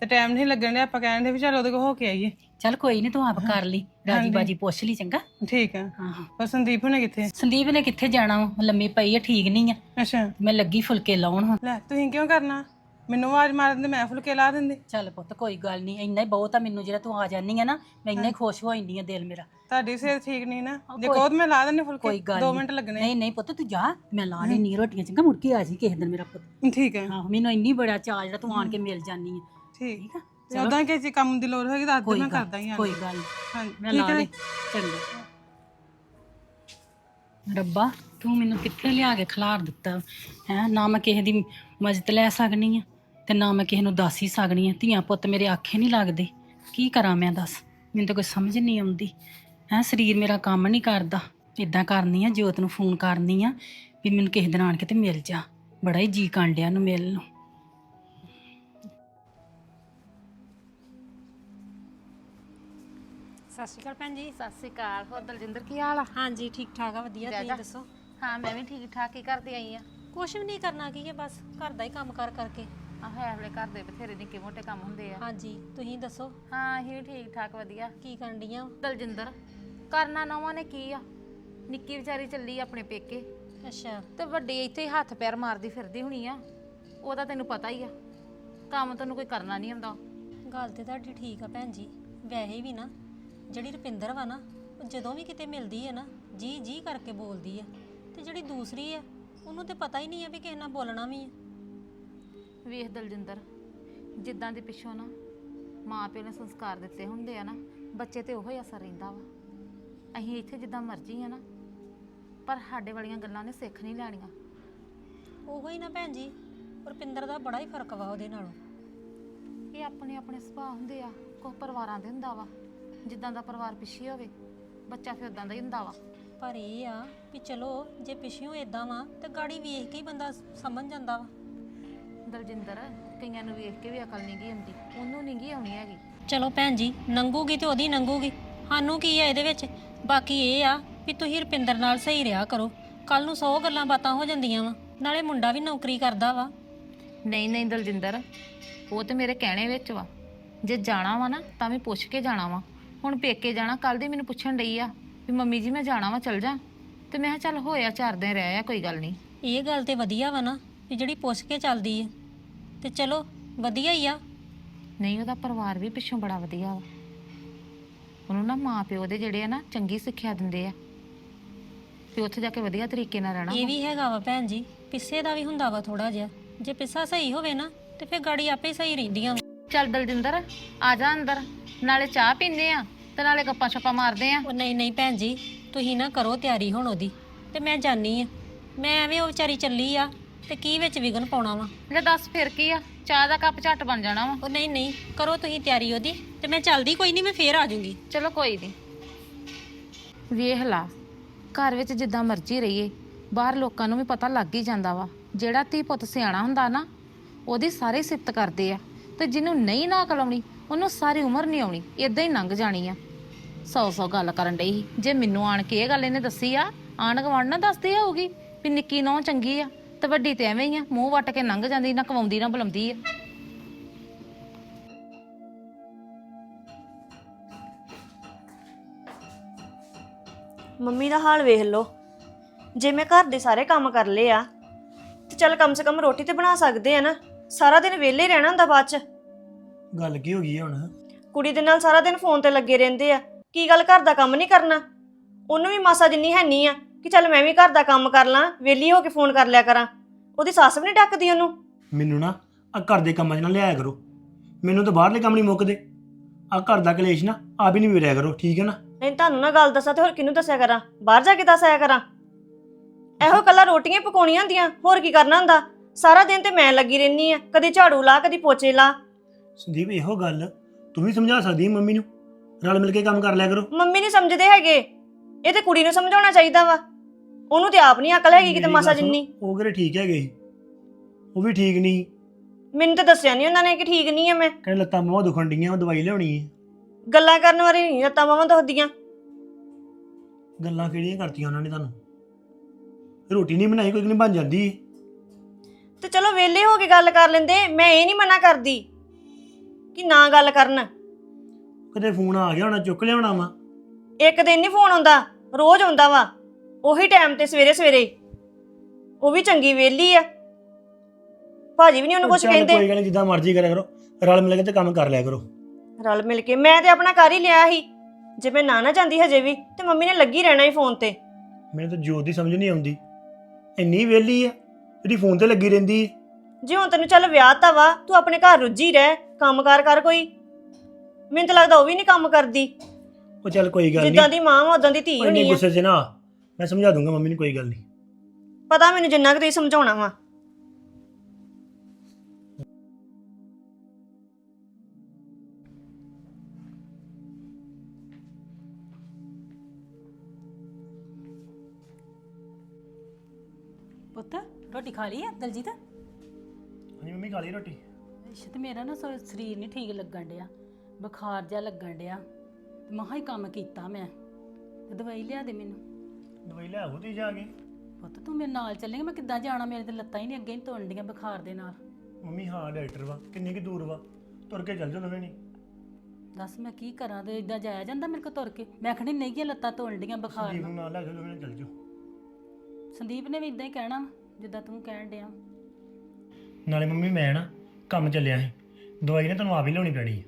ਤੇ ਟਾਈਮ ਨਹੀਂ ਲੱਗਣ ਡਿਆ ਆਪਾਂ ਕਹਿੰਦੇ ਵੀ ਚਲ ਉਹਦੇ ਕੋਲ ਹੋ ਕੇ ਆਈਏ। ਚੱਲ ਕੋਈ ਨਹੀਂ ਤੂੰ ਆਪ ਕਰ ਲਈ ਰਾਜੀ। ਬਾਜੀ ਪੁੱਛ ਲਈ ਚੰਗਾ? ਠੀਕ ਆ। ਹਾਂ ਹੋਰ ਸੰਦੀਪ ਹੁਣੇ ਕਿੱਥੇ? ਸੰਦੀਪ ਨੇ ਕਿੱਥੇ ਜਾਣਾ ਵਾ? ਲੰਮੀ ਪਈ ਆ ਠੀਕ ਨਹੀਂ ਆ। ਅੱਛਾ। ਮੈਂ ਲੱਗੀ ਫੁਲਕੇ ਲਾਉਣ ਹੁਣ। ਲੈ ਤੁਸੀਂ ਕਿਉਂ ਕਰਨਾ? ਮੈਨੂੰ ਆਵਾਜ਼ ਮਾਰ ਦਿੰਦੇ ਮੈਂ ਫੁਲਕੇ ਲਾ ਦਿੰਦੀ। ਚੱਲ ਪੁੱਤ ਕੋਈ ਗੱਲ ਨਹੀਂ ਇੰਨਾ ਹੀ ਬਹੁਤ ਆ ਮੈਨੂੰ ਜਿਹੜਾ ਤੂੰ ਆ ਜਾਨੀ ਆ ਨਾ ਮੈਂ ਇੰਨਾ ਹੀ ਖੁਸ਼ ਹੋ ਜਾਂਦੀ ਆ ਦਿਲ ਮੇਰਾ। ਤੁਹਾਡੀ ਸਿਹਤ ਠੀਕ ਨਹੀਂ ਨਾ? ਜੇ ਕੋਈ- ਕਹੋ ਤਾਂ ਮੈਂ ਲਾ ਦਿੰਦੀ ਕੋਈ ਫੁਲਕੇ ਗੱਲ 2 ਨੀ। ਮਿੰਟ ਲੱਗਣੇ ਨਹੀਂ ਨਹੀਂ ਪੁੱਤ ਤੂੰ ਜਾ ਮੈਂ ਲਾ ਲੈਣੀ ਰੋਟੀਆਂ ਚੰਗਾ ਮੁੜ ਕੇ ਆ ਜੀ ਕਿਸੇ ਦਿਨ ਮੇਰਾ ਪੁੱਤ। ਠੀਕ ਹੈ ਹਾਂ ਮੈਨੂੰ ਇੰਨੀ ਬੜਾ ਚਾਅ ਜਿਹੜਾ ਤੂੰ ਆਣ ਕੇ ਮਿਲ ਜਾਨੀ ਆ। ਠੀਕ ਆ। ਤੇ ਉਦਾਂ ਕਿਸੇ ਕੰਮ ਦੀ ਲੋੜ ਹੋਏਗੀ ਦਿਓ ਕੋਈ ਮੈਂ ਕਰਦਾ ਹੀ ਆ। ਕੋਈ ਗੱਲ ਨੀ। ਹਾਂਜੀ ਮੈਂ ਠੀਕ ਲਾ ਹੈ। ਲਈ ਚੰਗਾ। ਰੱਬਾ ਤੂੰ ਮੈਨੂੰ ਕਿੱਥੇ ਲਿਆ ਕੇ ਖਿਲਾਰ ਦਿੱਤਾ? ਹੈ ਨਾ ਮੈਂ ਕਿਸੇ ਦੀ ਮਦਦ ਲੈ ਸਕਣੀ ਆ ਤੇ ਨਾ ਮੈਂ ਕਿਸੇ ਨੂੰ ਦੱਸ ਹੀ ਸਕਣੀ ਆ। ਧੀਆਂ ਪੁੱਤ ਮੇਰੇ ਆਖੇ ਨਹੀਂ ਲੱਗਦੇ। ਕੀ ਕਰਾਂ ਮੈਂ ਦੱਸ? ਮੈਨੂੰ ਤਾਂ ਕੋਈ ਸਮਝ ਨਹੀਂ ਆਉਂਦੀ। ਹੈ ਸਰੀਰ ਮੇਰਾ ਕੰਮ ਨਹੀਂ ਕਰਦਾ। ਇਦਾਂ ਕਰਨੀ ਆ ਜੋਤ ਨੂੰ ਫੋਨ ਕਰਨੀ ਆ ਵੀ ਮੈਨੂੰ ਕਿਸੇ ਦਿਨ ਆਣ ਕੇ ਤੇ ਮਿਲ ਜਾ। ਬੜਾ ਹੀ ਜੀ ਕਾਂਡਿਆ ਨੂੰ ਮਿਲਣ ਨੂੰ। ਸਤਿ ਸ਼੍ਰੀ ਅਕਾਲ ਭੈਣ ਜੀ। ਸਤਿ ਸ਼੍ਰੀ ਅਕਾਲ ਹੋਰ ਦਲਜਿੰਦਰ ਕੀ ਹਾਲ ਆ? ਹਾਂਜੀ ਠੀਕ ਠਾਕ ਆ ਵਧੀਆ ਤੁਸੀਂ। ਦੱਸੋ? ਹਾਂ ਮੈਂ ਵੀ ਠੀਕ ਠਾਕ ਹੀ ਕਰਦੀ ਆਈ ਆ? ਕੁਛ ਵੀ ਨਹੀਂ ਕਰਨਾ ਕੀ ਹੈ ਬਸ ਘਰ ਦਾ ਹੀ ਕੰਮ ਕਰ ਕਰਕੇ। ਆਹ ਹੈ ਵੇਲੇ ਘਰ ਦੇ ਬਥੇਰੇ ਨਿੱਕੇ ਮੋਟੇ ਕੰਮ ਹੁੰਦੇ ਆ। ਹਾਂਜੀ ਤੁਸੀਂ ਦੱਸੋ? ਹਾਂ ਅਸੀਂ ਵੀ ਠੀਕ ਠਾਕ ਵਧੀਆ। ਕੀ ਕਰਨ ਡੀਆਂ ਦਲਜਿੰਦਰ ਕਰਨਾ ਨਵਾਂ ਨੇ ਕੀ ਆ? ਨਿੱਕੀ ਵਿਚਾਰੀ ਚੱਲੀ ਆਪਣੇ ਪੇਕੇ। ਅੱਛਾ। ਤੇ ਵੱਡੀ ਇੱਥੇ ਹੱਥ ਪੈਰ ਮਾਰਦੀ ਫਿਰਦੀ ਹੋਣੀ ਆ। ਉਹਦਾ ਤੈਨੂੰ ਪਤਾ ਹੀ ਆ। ਕੰਮ ਤੈਨੂੰ ਕੋਈ ਕਰਨਾ ਨਹੀਂ ਆਉਂਦਾ। ਗੱਲ ਤੇ ਤੁਹਾਡੀ ਠੀਕ ਆ ਭੈਣ ਜੀ। ਵੈਸੇ ਵੀ ਨਾ ਜਿਹੜੀ ਰੁਪਿੰਦਰ ਵਾ ਨਾ ਉਹ ਜਦੋਂ ਵੀ ਕਿਤੇ ਮਿਲਦੀ ਹੈ ਨਾ ਜੀ ਜੀ ਕਰਕੇ ਬੋਲਦੀ ਆ। ਤੇ ਜਿਹੜੀ ਦੂਸਰੀ ਆ ਉਹਨੂੰ ਤੇ ਪਤਾ ਹੀ ਨਹੀਂ ਆ ਵੀ ਕਿਸੇ ਨਾਲ ਬੋਲਣਾ ਵੀ ਆ। ਵੇਖ ਦਲਜਿੰਦਰ ਜਿੱਦਾਂ ਦੇ ਪਿੱਛੋਂ ਨਾ ਮਾਂ ਪਿਓ ਨੇ ਸੰਸਕਾਰ ਦਿੱਤੇ ਹੁੰਦੇ ਆ ਨਾ ਬੱਚੇ ਤੇ ਉਹੋ ਹੀ ਅਸਰ ਰਹਿੰਦਾ ਵਾ। ਅਸੀਂ ਇੱਥੇ ਜਿੱਦਾਂ ਮਰਜ਼ੀ ਆ ਨਾ ਪਰ ਸਾਡੇ ਵਾਲੀਆਂ ਗੱਲਾਂ ਨੇ ਸਿੱਖ ਨਹੀਂ ਲੈਣੀਆਂ। ਉਹੋ ਹੀ ਨਾ ਭੈਣ ਜੀ ਰੁਪਿੰਦਰ ਦਾ ਬੜਾ ਹੀ ਫ਼ਰਕ ਵਾ ਉਹਦੇ ਨਾਲੋਂ। ਇਹ ਆਪਣੇ ਆਪਣੇ ਸੁਭਾਅ ਹੁੰਦੇ ਆ ਕੁਝ ਪਰਿਵਾਰਾਂ ਦੇ ਹੁੰਦਾ ਵਾ। ਜਿੱਦਾਂ ਦਾ ਪਰਿਵਾਰ ਪਿੱਛੇ ਹੋਵੇ ਬੱਚਾ ਫਿਰ ਉਦਾਂ ਦਾ ਹੀ ਹੁੰਦਾ ਵਾ। ਪਰ ਇਹ ਆ ਵੀ ਚਲੋ ਜੇ ਪਿਛਿਓਂ ਇਦਾਂ ਵਾ ਤੇ ਗਾੜੀ ਵੇਖ ਕੇ ਹੀ ਬੰਦਾ ਸਮਝ ਜਾਂਦਾ ਵਾ। ਦਲਜਿੰਦਰ ਕਈਆਂ ਨੂੰ ਵੇਖ ਕੇ ਵੀ ਅਕਲ ਨਹੀਂ ਗਈ ਆਉਂਦੀ ਉਹਨੂੰ ਨਹੀਂ ਗਈ ਆਉਣੀ ਹੈਗੀ। ਚਲੋ ਭੈਣ ਜੀ ਨੰਗੂਗੀ ਤੇ ਉਹਦੀ ਨੰਗੂਗੀ। ਸਾਨੂੰ ਕੀ ਆ ਇਹਦੇ ਵਿੱਚ? ਬਾਕੀ ਇਹ ਆ ਵੀ ਤੁਸੀਂ ਰੁਪਿੰਦਰ ਨਾਲ ਸਹੀ ਰਿਹਾ ਕਰੋ। ਕੱਲ ਨੂੰ 100 ਗੱਲਾਂ ਬਾਤਾਂ ਹੋ ਜਾਂਦੀਆਂ ਵਾ ਨਾਲੇ ਮੁੰਡਾ ਵੀ ਨੌਕਰੀ ਕਰਦਾ ਵਾ। ਨਹੀਂ ਨਹੀਂ ਦਲਜਿੰਦਰ ਉਹ ਤੇ ਮੇਰੇ ਕਹਿਣੇ ਵਿੱਚ ਵਾ। ਜੇ ਜਾਣਾ ਵਾ ਨਾ ਤਾਂ ਵੀ ਪੁੱਛ ਕੇ ਜਾਣਾ ਵਾ। ਹੁਣ ਪੇਕੇ ਜਾਣਾ ਕੱਲ ਦੀ ਮੈਨੂੰ ਪੁੱਛਣ ਡਈ ਆ ਵੀ ਮੰਮੀ ਜੀ ਮੈਂ ਜਾਣਾ ਵਾ ਚਲ ਜਾ। ਤੇ ਮੈਂ ਕਿਹਾ ਚੱਲ ਹੋਇਆ ਚਾਰ ਦਿਨ ਰਹਿ ਆ ਕੋਈ ਗੱਲ ਨਹੀਂ। ਇਹ ਗੱਲ ਤੇ ਵਧੀਆ ਵਾ ਨਾ ਵੀ ਜਿਹੜੀ ਪੁੱਛ ਕੇ ਚੱਲਦੀ ਆ। ਤੇ ਚਲੋ ਵਧੀਆ ਹੀ ਆ। ਨਹੀਂ ਉਹਦਾ ਪਰਿਵਾਰ ਵੀ ਪਿੱਛੋਂ ਬੜਾ ਵਧੀਆ ਵਾ। ਉਹਨੂੰ ਨਾ ਮਾਂ ਪਿਓ ਦੇ ਜਿਹੜੇ ਆ ਨਾ ਚੰਗੀ ਸਿੱਖਿਆ ਦਿੰਦੇ ਆ। ਤੇ ਉੱਥੇ ਜਾ ਕੇ ਵਧੀਆ ਤਰੀਕੇ ਨਾਲ ਰਹਿਣਾ ਇਹ ਵੀ। ਹੈਗਾ ਵਾ ਭੈਣ ਜੀ ਪਿੱਸੇ ਦਾ ਵੀ ਹੁੰਦਾ ਵਾ ਥੋੜਾ ਜਿਹਾ। ਜੇ ਪਿੱਸਾ ਸਹੀ ਹੋਵੇ ਨਾ ਤੇ ਫਿਰ ਗਾੜੀ ਆਪੇ ਸਹੀ ਰਹਿੰਦੀਆਂ ਵਾਂ। ਚੱਲ ਦਲਜਿੰਦਰ ਆ ਜਾ ਅੰਦਰ ਨਾਲੇ ਚਾਹ ਪੀਨੇ ਆ ਤੇ ਨਾਲੇ ਗੱਪਾਂ ਛੱਪਾਂ ਮਾਰਦੇ ਆ। ਉਹ ਨਹੀਂ ਨਹੀਂ ਭੈਣ ਜੀ ਤੁਸੀਂ ਨਾ ਕਰੋ ਤਿਆਰੀ ਹੁਣ ਉਹਦੀ ਤੇ ਮੈਂ ਜਾਣੀ ਆ। ਮੈਂ ਐਵੇਂ ਉਹ ਵਿਚਾਰੀ ਚੱਲੀ ਆ ਤੇ ਕੀ ਵਿੱਚ ਵਿਗਨ ਪਾਉਣਾ ਵਾ? ਲੈ ਦੱਸ ਫਿਰ ਕੀ ਆ ਚਾਹ ਦਾ ਕੱਪ ਝੱਟ ਬਣ ਜਾਣਾ ਵਾ। ਉਹ ਨਹੀਂ ਨਹੀਂ ਕਰੋ ਤੁਸੀਂ ਤਿਆਰੀ ਉਹਦੀ ਤੇ ਮੈਂ ਚੱਲਦੀ ਕੋਈ ਨਹੀਂ ਮੈਂ ਫੇਰ ਆ ਜਾਊਂਗੀ। ਚਲੋ ਕੋਈ ਨਹੀਂ। ਵੇਖ ਲਾ ਘਰ ਵਿੱਚ ਜਿੱਦਾਂ ਮਰਜ਼ੀ ਰਹੀਏ ਬਾਹਰ ਲੋਕਾਂ ਨੂੰ ਵੀ ਪਤਾ ਲੱਗ ਹੀ ਜਾਂਦਾ ਵਾ। ਜਿਹੜਾ ਧੀ ਪੁੱਤ ਸਿਆਣਾ ਹੁੰਦਾ ਨਾ ਉਹਦੀ ਸਾਰੇ ਸਿਫਤ ਕਰਦੇ ਆ। ਤੇ ਜਿਹਨੂੰ ਨਹੀਂ ਨਾ ਕਲਾਉਣੀ ਆਉਣੀ ਉਹਨੂੰ ਸਾਰੀ ਉਮਰ ਨਹੀਂ ਆਉਣੀ ਇਦਾਂ ਹੀ ਲੰਘ ਜਾਣੀ ਆ। ਸੌ ਸੌ ਗੱਲ ਕਰਨ ਡਈ ਸੀ। ਜੇ ਮੈਨੂੰ ਆਣ ਕੇ ਇਹ ਗੱਲ ਇਹਨੇ ਦੱਸੀ ਆ, ਆਣ ਗਵਾਂਢ ਨਾ ਦੱਸਦੀ ਹੋਊਗੀ ਵੀ ਨਿੱਕੀ ਨੌ ਚੰਗੀ ਆ, ਤੇ ਵੱਡੀ ਤੇ ਐਵੇਂ ਹੀ ਆ, ਮੂੰਹ ਵੱਟ ਕੇ ਲੰਘ ਜਾਂਦੀ, ਨਾ ਕਵਾਉਂਦੀ, ਨਾ ਬੁਲਾਉਂਦੀ ਆ। ਮੰਮੀ ਦਾ ਹਾਲ ਵੇਖ ਲਓ। ਜੇ ਮੈਂ ਘਰ ਦੇ ਸਾਰੇ ਕੰਮ ਕਰ ਲਏ ਆ, ਤੇ ਚੱਲ ਕਮ ਸੇ ਕਮ ਰੋਟੀ ਤੇ ਬਣਾ ਸਕਦੇ ਆ ਨਾ। ਸਾਰਾ ਦਿਨ ਵਿਹਲੇ ਰਹਿਣਾ ਹੁੰਦਾ ਬਾਅਦ ਚ? ਗੱਲ ਕੀ ਹੋ ਗਈ ਹੈ ਹੁਣ? ਕੁੜੀ ਦੇ ਨਾਲ ਸਾਰਾ ਦਿਨ ਫੋਨ ਤੇ ਲੱਗੇ ਰਹਿੰਦੇ ਆ। ਕੀ ਗੱਲ ਘਰ ਦਾ ਕੰਮ ਨਹੀਂ ਕਰਨਾ? ਉਹਨੂੰ ਵੀ ਮਾਸਾ ਜਿੰਨੀ ਹੈ ਨਹੀਂ ਆ ਕਿ ਚੱਲ ਮੈਂ ਵੀ ਘਰ ਦਾ ਕੰਮ ਕਰ ਲਾਂ ਵਿਹਲੀ ਹੋ ਕੇ ਫੋਨ ਕਰ ਲਿਆ ਕਰਾਂ। ਉਹਦੀ ਸੱਸ ਵੀ ਨਹੀਂ ਡੱਕਦੀ ਉਹਨੂੰ। ਮੈਨੂੰ ਨਾ ਆ ਘਰ ਦੇ ਕੰਮਾਂ 'ਚ ਨਾ ਲਿਆਇਆ ਕਰੋ। ਮੈਨੂੰ ਤਾਂ ਬਾਹਰਲੇ ਕੰਮ ਨਹੀਂ ਮੁੱਕਦੇ। ਆ ਘਰ ਦਾ ਕਲੇਸ਼ ਨਾ ਆਪ ਹੀ ਨਹੀਂ ਵਿਰਿਆ ਕਰੋ ਠੀਕ ਹੈ ਨਾ? ਨਹੀਂ ਤੁਹਾਨੂੰ ਨਾ ਗੱਲ ਦੱਸਾਂ ਤੇ ਹੋਰ ਕਿਹਨੂੰ ਦੱਸਿਆ ਕਰਾਂ? ਬਾਹਰ ਜਾ ਕੇ ਦੱਸਿਆ ਕਰਾਂ। ਇਹੋ ਕੱਲਾ ਰੋਟੀਆਂ ਹੀ ਪਕਾਉਣੀਆਂ ਹੁੰਦੀਆਂ ਹੋਰ ਕੀ ਕਰਨਾ ਹੁੰਦਾ? ਸਾਰਾ ਦਿਨ ਤੇ ਮੈਂ ਲੱਗੀ ਰਹਿਨੀ ਆ ਕਦੀ ਝਾੜੂ ਲਾ ਕਦੀ ਪੋਚੇ ਲਾ। ਸੰਦੀਪ ਇਹੋ ਗੱਲ ਤੂੰ ਵੀ ਸਮਝਾ ਸਕਦੀ ਹੈ ਮੰਮੀ ਨੂੰ? ਰਲ ਮਿਲ ਕੇ ਕੰਮ ਕਰ ਲਿਆ ਕਰੋ। ਮੰਮੀ ਨਹੀਂ ਸਮਝਦੇ ਹੈਗੇ। ਇਹ ਤੇ ਕੁੜੀ ਨੂੰ ਸਮਝਾਉਣਾ ਚਾਹੀਦਾ ਵਾ। ਉਹਨੂੰ ਤੇ ਆਪ ਨਹੀਂ ਅਕਲ ਹੈਗੀ ਕਿਤੇ ਮੇਰੀ ਮਾਸਾ ਗੱਲ ਸੁਣੋ, ਜਿੰਨੀ ਉਹ ਕਿਹੜੇ ਠੀਕ ਹੈਗੇ ਸੀ? ਉਹ ਵੀ ਠੀਕ ਨਹੀਂ। ਮੈਨੂੰ ਤਾਂ ਦੱਸਿਆ ਨਹੀਂ ਉਹਨਾਂ ਨੇ ਕਿ ਠੀਕ ਨਹੀਂ ਆ ਮੈਂ। ਕਹਿੰਦੇ ਲੱਤਾਂ ਬਾਹਾਂ ਦੁਖਣ ਡੀਆਂ ਉਹ ਦਵਾਈ ਲਿਆਉਣੀ ਹੈ ਗੱਲਾਂ ਕਰਨ ਵਾਲੀ ਨਹੀਂ ਲੱਤਾਂ ਬਾਹਾਂ ਦੁਖਦੀਆਂ। ਗੱਲਾਂ ਕਿਹੜੀਆਂ ਕਰਤੀਆਂ ਉਹਨਾਂ ਨੇ ਤੁਹਾਨੂੰ? ਰੋਟੀ ਨਹੀਂ ਬਣਾਈ ਕੋਈ ਨਹੀਂ ਬਣ ਜਾਂਦੀ? ਤੇ ਚਲੋ ਵਿਹਲੇ ਹੋ ਕੇ ਗੱਲ ਕਰ ਲੈਂਦੇ ਮੈਂ ਇਹ ਨਹੀਂ ਮਨਾ ਕਰਦੀ ਕਿ ਨਾ ਗੱਲ ਕਰਨ। ਕਦੇ ਫੋਨ ਆ ਗਿਆ ਹੋਣਾ ਚੁੱਕ ਲਿਆਉਣਾ ਵਾ? ਇੱਕ ਦਿਨ ਨਹੀਂ ਫੋਨ ਆਉਂਦਾ ਰੋਜ਼ ਆਉਂਦਾ ਵਾ। ਉਹੀ ਟਾਈਮ ਤੇ ਸਵੇਰੇ ਸਵੇਰੇ ਉਹ ਵੀ ਚੰਗੀ ਵਿਹਲੀ ਆ। ਭਾਜੀ ਵੀ ਨਹੀਂ ਉਹਨੂੰ ਕੁਝ ਚੱਲ ਕਹਿੰਦੇ। ਕੋਈ ਗੱਲ ਨਹੀਂ ਜਿੱਦਾਂ ਮਰਜ਼ੀ ਕਰਿਆ ਕਰੋ। ਰਲ ਮਿਲ ਕੇ ਤੇ ਕੰਮ ਕਰ ਲਿਆ ਕਰੋ। ਰਲ ਮਿਲ ਕੇ। ਮੈਂ ਤੇ ਆਪਣਾ ਕਰ ਹੀ ਲਿਆ ਸੀ। ਜੇ ਮੈਂ ਨਾ ਨਾ ਜਾਂਦੀ ਹਜੇ ਵੀ ਤੇ ਮੰਮੀ ਨੇ ਲੱਗੀ ਰਹਿਣਾ ਹੀ ਫੋਨ ਤੇ। ਮੈਨੂੰ ਤਾਂ ਜੋਤ ਦੀ ਸਮਝ ਨਹੀਂ ਆਉਂਦੀ। ਇੰਨੀ ਵਿਹਲੀ ਆ। ਜਿਹੜੀ ਫੋਨ ਤੇ ਲੱਗੀ ਰਹਿੰਦੀ। ਹੈ ਜੇ ਹੁਣ ਤੈਨੂੰ ਚੱਲ ਵਿਆਹ ਤਾਂ ਵਾ ਤੂੰ ਆਪਣੇ ਘਰ ਰੁੱਝੀ ਰਹਿ ਕੰਮਕਾਰ ਕਰ ਕੋਈ। ਮੈਨੂੰ ਤਾਂ ਲੱਗਦਾ ਉਹ ਵੀ ਨਹੀਂ ਕੰਮ ਕਰਦੀ। ਉਹ ਚੱਲ ਕੋਈ ਗੱਲ ਜਿੱਦਾਂ ਨਹੀਂ ਦੀ ਮਾਂ ਵਾ ਉਦਾਂ ਦੀ ਧੀ ਇੰਨੀ ਹੋਣੀ ਆ। ਗੁੱਸੇ 'ਚ ਨਾ। ਆ। ਮੈਂ ਸਮਝਾ ਦੂੰਗਾ ਮੰਮੀ ਨੂੰ ਕੋਈ ਗੱਲ ਨਹੀਂ ਪਤਾ ਮੈਨੂੰ ਜਿੰਨਾ ਕੁ ਤੁਸੀਂ ਸਮਝਾਉਣਾ ਵਾ। ਰੋਟੀ ਖਾ ਲਈ ਆ ਦਲਜੀਤ? ਹਾਂਜੀ ਮੰਮੀ ਖਾ ਲਈ ਰੋਟੀ? ਅੱਛਾ ਤੇ ਮੇਰਾ ਨਾ ਸੋ- ਸਰੀਰ ਨਹੀਂ ਠੀਕ ਲੱਗਣ ਡਿਆ। ਬੁਖਾਰ ਜਿਹਾ ਲੱਗਣ ਡਿਆ। ਤੇ ਮਹਾ ਹੀ ਕੰਮ ਕੀਤਾ ਮੈਂ। ਤੇ ਦਵਾਈ ਲਿਆ ਦੇ ਮੈਨੂੰ। ਦਵਾਈ ਲੈ ਆਓ ਤੁਸੀਂ ਜਾ ਕੇ। ਪੁੱਤ ਤੂੰ ਮੇਰੇ ਨਾਲ ਚੱਲੇਂਗਾ। ਮੈਂ ਕਿੱਦਾਂ ਜਾਣਾ? ਮੇਰੇ ਤੇ ਲੱਤਾਂ ਹੀ ਨਹੀਂ ਅੱਗੇ ਹੀ ਤੋੜਨ ਡੀਆਂ ਬੁਖਾਰ ਦੇ ਨਾਲ। ਮੰਮੀ ਹਾਂ ਡਾਕਟਰ ਵਾ। ਕਿੰਨੀ ਕਿ ਦੂਰ ਵਾ। ਤੁਰ ਕੇ ਚੱਲ ਜਾਓ ਦੋਵੇਂ ਨਹੀਂ ਦੱਸ ਮੈਂ ਕੀ ਕਰਾਂ? ਤੇ ਇਦਾਂ ਜਾਇਆ ਜਾਂਦਾ ਮੇਰੇ ਕੋ ਤੁਰ ਕੇ? ਮੈਂ ਆਖਣੀ ਨਹੀਂ ਕਿ ਲੱਤਾਂ ਤੋੜਨ ਡੀਆਂ ਬੁਖਾਰ ਸੰਦੀਪ ਨਾਲ ਨੂੰ ਨਾਲ। ਲੈ ਜਾਓ ਦੋਵੇਂ ਚੱਲ ਜਾਓ। ਸੰਦੀਪ ਨੇ ਵੀ ਇਦਾਂ ਹੀ ਕਹਿਣਾ। ਵਾ, ਜਿੱਦਾਂ ਤੂੰ ਕਹਿਣ ਡਿਆ। ਨਾਲੇ ਮੰਮੀ ਮੈਂ ਨਾ ਕੰਮ ਚੱਲਿਆ ਸੀ। ਦਵਾਈ ਨੇ ਤੁਹਾਨੂੰ ਆਪ ਹੀ ਲਿਆਉਣੀ ਪੈਣੀ ਹੈ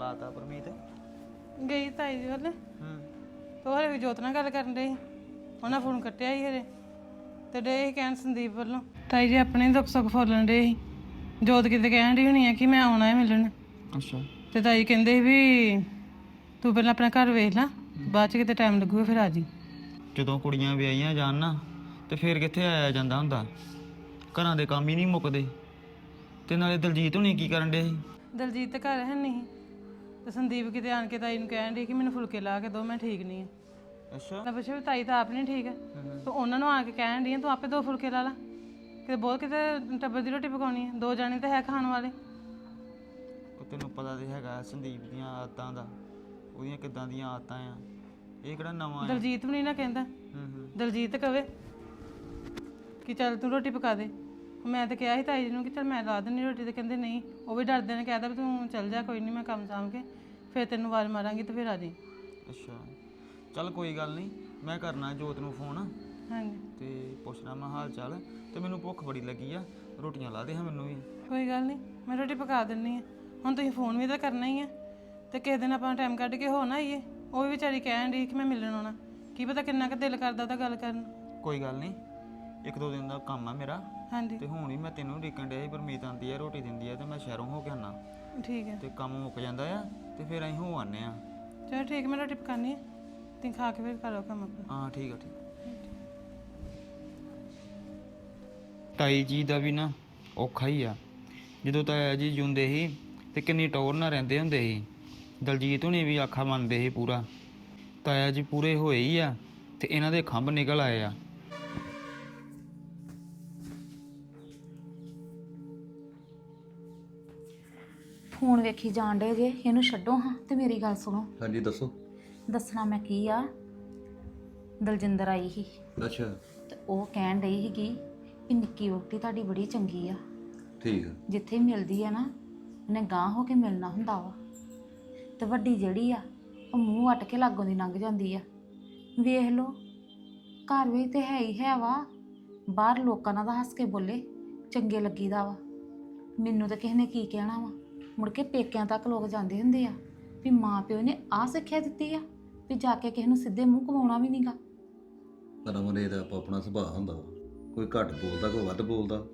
ਲਾਤਾ ਪਰਮੀਤ? ਗਈ ਤਾਈ ਜੀ ਵੱਲ। ਹੂੰ। ਤੋ ਹਰੇ ਜੋਤ ਨਾਲ ਗੱਲ ਕਰਨ ਡਈ ਉਹਨਾਂ ਫੋਨ ਕੱਟਿਆ ਹੀ ਹਰੇ ਤੇ ਡੇ ਹੀ ਕਹਿਣ ਸੰਦੀਪ ਵੱਲੋਂ। ਤਾਈ ਜੀ ਆਪਣੇ ਦੁੱਖ ਸੁੱਖ ਫੋਲਣ ਡੇ ਸੀ। ਜੋਤ ਕਿਤੇ ਕਹਿਣ ਡਈ ਹੋਣੀ ਆ ਕਿ ਮੈਂ ਆਉਣਾ ਹੈ ਮਿਲਣ। ਅੱਛਾ। ਤੇ ਤਾਈ ਕਹਿੰਦੇ ਸੀ ਵੀ ਤੂੰ ਪਹਿਲਾਂ ਆਪਣਾ ਘਰ ਵੇਖ ਲੈ ਬਾਅਦ ਚ ਕਿਤੇ ਟਾਈਮ ਲੱਗੂਗਾ ਫਿਰ ਆ ਜੀ। ਜਦੋਂ ਕੁੜੀਆਂ ਵਿਆਹੀਆਂ ਜਾਣ ਨਾ ਤੇ ਫੇਰ ਕਿੱਥੇ ਆਇਆ ਜਾਂਦਾ ਹੁੰਦਾ? ਘਰਾਂ ਦੇ ਕੰਮ ਹੀ ਨਹੀਂ ਮੁੱਕਦੇ। ਤੇ ਨਾਲੇ ਦਲਜੀਤ ਹੁਣੀ ਕੀ ਕਰਨ ਡੇ ਸੀ? ਦਲਜੀਤ ਤਾਂ ਘਰ ਹੈ ਨਹੀਂ ਤੇ ਸੰਦੀਪ ਕਿਤੇ ਆਣ ਕੇ ਤਾਈ ਨੂੰ ਕਹਿਣ ਡਈ ਕਿ ਮੈਨੂੰ ਫੁਲਕੇ ਲਾ ਕੇ ਦੋ ਮੈਂ ਠੀਕ ਨਹੀਂ ਆ ਅੱਛਾ। ਤਾਂ ਪੁੱਛਿਆ ਵੀ ਤਾਈ ਤਾਂ ਆਪ ਨਹੀਂ ਠੀਕ। ਹੈ। ਤੇ ਉਹਨਾਂ ਨੂੰ ਆ ਕੇ ਕਹਿਣ ਡਈ ਆ, ਤੂੰ ਆਪੇ ਦੋ ਫੁਲਕੇ ਲਾ ਲਾ। ਕਿਤੇ ਬਹੁਤ ਕਿਤੇ ਟੱਬਰ ਦੀ ਰੋਟੀ ਪਕਾਉਣੀ ਹੈ ਦੋ ਜਾਣੇ ਤਾਂ ਹੈ ਖਾਣ ਵਾਲੇ। ਉਹ ਤੈਨੂੰ ਪਤਾ ਤੇ ਹੈਗਾ ਸੰਦੀਪ ਦੀਆਂ ਆਦਤਾਂ ਦਾ ਉਹਦੀਆਂ ਕਿੱਦਾਂ ਦੀਆਂ ਆਦਤਾਂ ਆ। ਇਹ ਕਿਹੜਾ ਨਵਾਂ ਆ? ਦਲਜੀਤ ਵੀ ਨਹੀਂ ਨਾ ਕਹਿੰਦਾ। ਹੂੰ ਹੂੰ। ਦਲਜੀਤ ਕਵੇ ਕਿ ਚੱਲ ਤੂੰ ਰੋਟੀ ਪਕਾ ਦੇ। ਮੈਂ ਤਾਂ ਕਿਹਾ ਸੀ ਤਾਈ ਜੀ ਨੂੰ ਕਿ ਚੱਲ ਮੈਂ ਲਾ ਦਿੰਦੀ ਰੋਟੀ ਤੇ ਕਹਿੰਦੇ ਨਹੀਂ ਉਹ ਵੀ ਡਰਦੇ ਨੇ ਕਹਿਦਾ ਵੀ ਤੂੰ ਚੱਲ ਜਾ ਕੋਈ ਨਹੀਂ ਮੈਂ ਕੰਮ ਸਾਂਭ ਕੇ। ਫਿਰ ਤੈਨੂੰ ਆਵਾਜ਼ ਮਾਰਾਂਗੀ ਤੇ ਫਿਰ ਆ ਜੀ ਅੱਛਾ। ਚੱਲ ਕੋਈ ਗੱਲ ਨਹੀਂ ਮੈਂ ਕਰਨਾ ਜੋਤ ਨੂੰ ਫੋਨ। ਹਾਂਜੀ। ਤੇ ਪੁੱਛਣਾ ਮੈਂ ਹਾਲ ਚਾਲ ਤੇ ਮੈਨੂੰ ਭੁੱਖ ਬੜੀ ਲੱਗੀ ਆ ਰੋਟੀਆਂ ਲਾ ਦੇ ਹਾਂ ਮੈਨੂੰ ਵੀ। ਕੋਈ ਗੱਲ ਨਹੀਂ ਮੈਂ ਰੋਟੀ ਪਕਾ ਦਿੰਨੀ ਆ। ਹੁਣ ਤੁਸੀਂ ਫੋਨ ਵੀ ਤਾਂ ਕਰਨਾ ਹੀ ਆ। ਤੇ ਕਿਸੇ ਦਿਨ ਆਪਾਂ ਟਾਈਮ ਕੱਢ ਕੇ ਹੋ ਨਾ ਆਈਏ ਉਹ ਵੀ ਵਿਚਾਰੀ ਕਹਿਣ ਦੀ ਕਿ ਮੈਂ ਮਿਲਣ ਆਉਣਾ। ਕੀ ਪਤਾ ਕਿੰਨਾ ਕੁ ਦਿਲ ਕਰਦਾ ਉਹਦਾ ਗੱਲ ਕਰਨ ਨੂੰ। ਕੋਈ ਗੱਲ ਨਹੀਂ ਇੱਕ ਦੋ ਦਿਨ ਦਾ ਕੰਮ ਆ ਮੇਰਾ। ਹਾਂਜੀ। ਤੇ ਹੁਣ ਹੀ ਮੈਂ ਤੈਨੂੰ ਢੀਕਣ ਡਿਆ ਸੀ ਪਰਮੀਤ ਆਂਦੀ ਆ ਰੋਟੀ ਦਿੰਦੀ ਆ ਤੇ ਮੈਂ ਸ਼ਹਿਰੋਂ ਹੋ ਕੇ ਆਣਾ ਠੀਕ ਹੈ। ਤੇ ਕੰਮ ਮੁੱਕ ਜਾਂਦਾ ਆ ਤੇ ਫਿਰ ਅਸੀਂ ਹੋ ਆਨੇ ਆ ਚਲੋ ਠੀਕ ਮੈਂ ਰੋਟੀ ਪਕਾਨੀ ਆ ਤੁਸੀਂ ਖਾ ਕੇ ਫਿਰ ਕਰੋ ਕੰਮ ਆਪਣਾ। ਹਾਂ ਠੀਕ ਆ ਠੀਕ ਤਾਈ ਜੀ ਦਾ ਵੀ ਨਾ ਔਖਾ ਹੀ ਆ। ਜਦੋਂ ਤਾਇਆ ਜੀ ਜੁੰਦੇ ਸੀ ਤੇ ਕਿੰਨੀ ਟੌਰ ਨਾਲ ਰਹਿੰਦੇ ਹੁੰਦੇ ਸੀ। ਦਲਜੀਤ ਹੁਣੀ ਵੀ ਆਖਾ ਮੰਨਦੇ ਸੀ ਪੂਰਾ। ਤਾਇਆ ਜੀ ਪੂਰੇ ਹੋਏ ਹੀ ਆ ਤੇ ਇਹਨਾਂ ਦੇ ਖੰਭ ਨਿਕਲ ਆਏ ਆ। ਫੋਨ ਵੇਖੀ ਜਾਣ ਡੇ ਜੇ ਇਹਨੂੰ ਛੱਡੋ ਹਾਂ ਤੇ ਮੇਰੀ ਗੱਲ ਸੁਣੋ। ਹਾਂਜੀ ਦੱਸੋ। ਦੱਸਣਾ ਮੈਂ ਕੀ ਆ? ਦਲਜਿੰਦਰ ਆਈ ਸੀ। ਅੱਛਾ। ਤੇ ਉਹ ਕਹਿਣ ਡਈ ਸੀਗੀ ਕਿ ਨਿੱਕੀ ਵੋਟੀ ਤੁਹਾਡੀ ਬੜੀ ਚੰਗੀ ਆ। ਠੀਕ ਆ। ਜਿੱਥੇ ਮਿਲਦੀ ਆ ਨਾ ਉਹਨੇ ਗਾਂ ਹੋ ਕੇ ਮਿਲਣਾ ਹੁੰਦਾ ਵਾ। ਤੇ ਵੱਡੀ ਜਿਹੜੀ ਆ ਉਹ ਮੂੰਹ ਵੱਟ ਕੇ ਲਾਗੋਂ ਦੀ ਲੰਘ ਜਾਂਦੀ ਆ। ਵੇਖ ਲੋ ਘਰ ਵਿੱਚ ਤੇ ਹੈ ਹੀ ਹੈ ਵਾ। ਬਾਹਰ ਲੋਕਾਂ ਨਾਲ ਤਾਂ ਹੱਸ ਕੇ ਬੋਲੇ ਚੰਗੇ ਲੱਗੀਦਾ ਵਾ। ਮੈਨੂੰ ਤਾਂ ਕਿਸੇ ਨੇ ਕੀ ਕਹਿਣਾ ਵਾ। ਮੁੜ ਕੇ ਪੇਕਿਆਂ ਤੱਕ ਲੋਕ ਜਾਂਦੇ ਹੁੰਦੇ ਆ। ਵੀ ਮਾਂ ਪਿਓ ਨੇ ਆ ਸਿੱਖਿਆ ਦਿੱਤੀ ਆ ਵੀ ਜਾ ਕੇ ਕਿਸੇ ਨੂੰ ਸਿੱਧੇ ਮੂੰਹ ਕਮਾਉਣਾ ਵੀ ਨਹੀਂਗਾ ਇਹ ਤਾਂ ਆਪੋ ਆਪਣਾ ਸੁਭਾਅ ਹੁੰਦਾ ਵਾ। ਕੋਈ ਘੱਟ ਬੋਲਦਾ ਕੋਈ ਵੱਧ ਬੋਲਦਾ।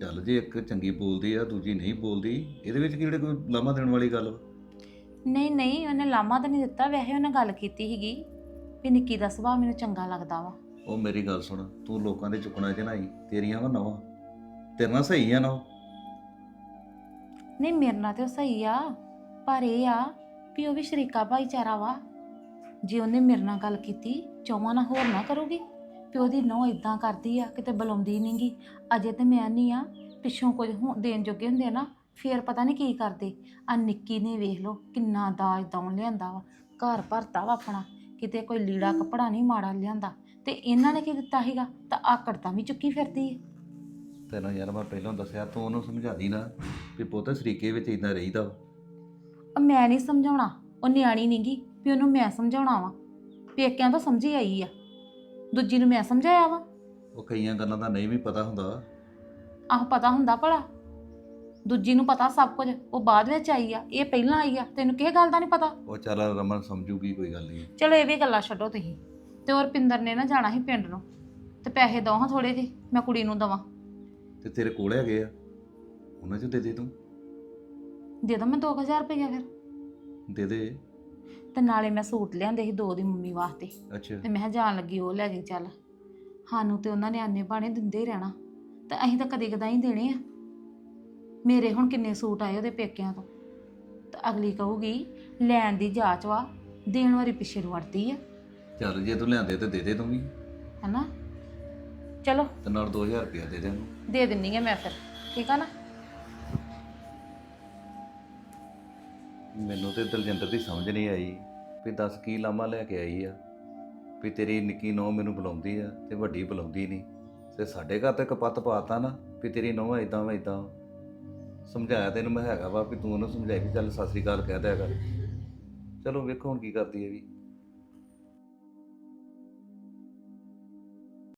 ਚੱਲ ਜੇ ਇੱਕ ਚੰਗੀ ਬੋਲਦੀ ਆ ਦੂਜੀ ਨਹੀਂ ਬੋਲਦੀ ਇਹਦੇ ਵਿੱਚ ਕਿਹੜੇ ਕੋਈ ਲਾਮਾ ਦੇਣ ਵਾਲੀ ਗੱਲ ਵਾ? ਨਹੀਂ ਨਹੀਂ ਉਹਨੇ ਲਾਮਾ ਤਾਂ ਨਹੀਂ ਦਿੱਤਾ। ਵੈਸੇ ਉਹਨੇ ਗੱਲ ਕੀਤੀ ਸੀਗੀ ਵੀ ਨਿੱਕੀ ਦਾ ਸੁਭਾਅ ਮੈਨੂੰ ਚੰਗਾ ਲੱਗਦਾ ਵਾ। ਉਹ ਮੇਰੀ ਗੱਲ ਸੁਣ ਤੂੰ ਲੋਕਾਂ ਦੇ ਚੁੱਕਣਾ ਚ ਨਾ ਆਈ ਤੇਰੀਆਂ ਵਾ ਨਵਾਂ। ਤੇਰੇ ਨਾਲ ਸਹੀ ਆ ਨਾ ਉਹ। ਨਹੀਂ, ਮੇਰੇ ਨਾਲ ਤੇ ਉਹ ਸਹੀ ਆ, ਪਰ ਇਹ ਆ ਵੀ ਉਹ ਵੀ ਸ਼ਰੀਕਾ ਭਾਈਚਾਰਾ ਵਾ। ਜੇ ਉਹਨੇ ਮੇਰੇ ਨਾਲ ਗੱਲ ਕੀਤੀ, ਚੌਵਾਂ ਨਾਲ ਹੋਰ ਨਾ ਕਰੂਗੀ। ਵੀ ਉਹਦੀ ਨੋ ਇਦਾਂ ਕਰਦੀ ਆ, ਕਿਤੇ ਬੁਲਾਉਂਦੀ ਨਹੀਂਗੀ ਅਜੇ ਤੇ ਮੈਂ ਨਹੀਂ ਆ, ਪਿੱਛੋਂ ਕੁਝ ਹੋ- ਦੇਣ ਜੋਗੇ ਹੁੰਦੇ ਆ ਨਾ, ਫੇਰ ਪਤਾ ਨਹੀਂ ਕੀ ਕਰਦੇ। ਆ ਨਿੱਕੀ ਨੇ ਵੇਖ ਲਓ, ਕਿੰਨਾ ਦਾਜ ਦੌਣ ਲਿਆਂਦਾ ਵਾ। ਘਰ ਭਰਤਾ ਵਾ ਆਪਣਾ, ਕਿਤੇ ਕੋਈ ਲੀੜਾ ਕੱਪੜਾ ਨਹੀਂ ਮਾੜਾ ਲਿਆਂਦਾ। ਤੇ ਇਹਨਾਂ ਨੇ ਕੀ ਦਿੱਤਾ ਸੀਗਾ? ਤਾਂ ਆਕੜ ਤਾਂ ਵੀ ਚੁੱਕੀ ਫਿਰਦੀ ਹੈ ਤੈਨੂੰ ਯਾਰ ਮੈਂ ਪਹਿਲਾਂ ਦੱਸਿਆ ਤੂੰ ਉਹਨੂੰ ਸਮਝਾ ਦੀ ਨਾ ਵੀ ਪੁੱਤ ਸਰੀਕੇ ਵਿੱਚ ਇਦਾਂ ਰਹੀਦਾ ਵਾ। ਉਹ ਮੈਂ ਨਹੀਂ ਸਮਝਾਉਣਾ ਉਹ ਨਿਆਣੀ ਨਹੀਂਗੀ ਵੀ ਉਹਨੂੰ ਮੈਂ ਸਮਝਾਉਣਾ ਵਾ। ਪੇਕਿਆਂ ਤੋਂ ਸਮਝੀ ਆਈ ਆ। ਦੂਜੀ ਨੂੰ ਮੈਂ ਸਮਝਾਇਆ ਵਾ। ਉਹ ਕਈਆਂ ਗੱਲਾਂ ਦਾ ਨਹੀਂ ਵੀ ਪਤਾ ਹੁੰਦਾ। ਆਹ ਪਤਾ ਹੁੰਦਾ ਭਲਾ। ਦੂਜੀ ਨੂੰ ਪਤਾ ਸਭ ਕੁਝ ਉਹ ਬਾਅਦ ਵਿੱਚ ਆਈ ਆ ਇਹ ਪਹਿਲਾਂ ਆਈ ਆ ਤੈਨੂੰ ਕਿਸੇ ਗੱਲ ਦਾ ਨਹੀਂ ਪਤਾ। ਉਹ ਚੱਲ ਰਮਨ ਸਮਝੂਗੀ ਕੋਈ ਗੱਲ ਨਹੀਂ ਚਲੋ ਇਹ ਵੀ ਗੱਲਾਂ ਛੱਡੋ ਤੁਸੀਂ। ਤੇ ਹੋਰ ਪਿੰਦਰ ਨੇ ਨਾ ਜਾਣਾ ਸੀ ਪਿੰਡ ਨੂੰ। ਤੇ ਪੈਸੇ ਦੋ ਹਾਂ ਥੋੜੇ ਜਿਹੇ ਮੈਂ ਕੁੜੀ ਨੂੰ ਦਵਾਂ। ਤੇ ਤੇਰੇ ਕੋਲ ਹੈਗੇ ਆ। ਉਹਨਾਂ 'ਚ ਦੇ ਦੇ ਤੂੰ। ਦੇ ਦਾਂ ਮੈਂ 2000 ਰੁਪਇਆ ਫਿਰ। ਦੇ ਦੇ। ਤੇ ਨਾਲੇ ਮੈਂ ਸੂਟ ਲਿਆਂਦੇ ਸੀ ਦੋ ਦੀ ਮੰਮੀ ਵਾਸਤੇ। ਅੱਛਾ। ਤੇ ਮੈਂ ਕਿਹਾ ਜਾਣ ਲੱਗੀ ਉਹ ਲੈ ਜੀ ਚੱਲ। ਸਾਨੂੰ ਤੇ ਉਹਨਾਂ ਨੇ ਆਨੇ ਬਾਣੇ ਦਿੰਦੇ ਹੀ ਰਹਿਣਾ। ਤੇ ਅਸੀਂ ਤਾਂ ਕਦੇ ਕਦਾਈ ਦੇਣੇ ਆ। ਮੇਰੇ ਹੁਣ ਕਿੰਨੇ ਸੂਟ ਆਏ ਉਹਦੇ ਪੇਕਿਆਂ ਤੋਂ। ਤਾਂ ਅਗਲੀ ਕਹੂਗੀ ਲੈਣ ਦੀ ਜਾਚ ਵਾ ਦੇਣ ਵਾਲੀ ਪਿੱਛੇ ਨੂੰ ਵੜਦੀ ਆ। ਚੱਲ ਜੇ ਤੂੰ ਲਿਆਂਦੇ ਤੇ ਦੇ ਦੇ ਤੂੰ ਵੀ। ਹੈਨਾ? ਚਲੋ। ਤੇ ਨਾਲ 2000 ਰੁਪਇਆ ਦੇ ਦੇ ਉਹਨੂੰ ਦੇ ਦਿੰਨੀ ਆ ਮੈਂ ਫਿਰ ਠੀਕ ਆ ਨਾ? ਮੈਨੂੰ ਤੇ ਦਲਜਿੰਦਰ ਦੀ ਸਮਝ ਨਹੀਂ ਆਈ ਵੀ ਦੱਸ ਕੀ ਲਾਮਾ ਲੈ ਕੇ ਆਈ ਆ। ਵੀ ਤੇਰੀ ਨਿੱਕੀ ਨੌ ਮੈਨੂੰ ਬੁਲਾਉਂਦੀ ਆ ਤੇ ਵੱਡੀ ਬੁਲਾਉਂਦੀ ਨਹੀਂ। ਤੇ ਸਾਡੇ ਘਰ ਤੇ ਕਪੱਤ ਪਾਤਾ ਨਾ ਵੀ ਤੇਰੀ ਨੌ ਇਦਾਂ ਵਾ ਇਦਾਂ ਸਮਝਾਇਆ ਤੈਨੂੰ ਮੈਂ ਹੈਗਾ ਵਾ ਵੀ ਤੂੰ ਉਹਨੂੰ ਸਮਝਾਈ ਵੀ ਚੱਲ ਸਤਿ ਸ੍ਰੀ ਅਕਾਲ ਕਹਿ ਦਿਆ ਕਰ। ਚਲੋ ਵੇਖੋ ਹੁਣ ਕੀ ਕਰਦੀ ਹੈ ਵੀ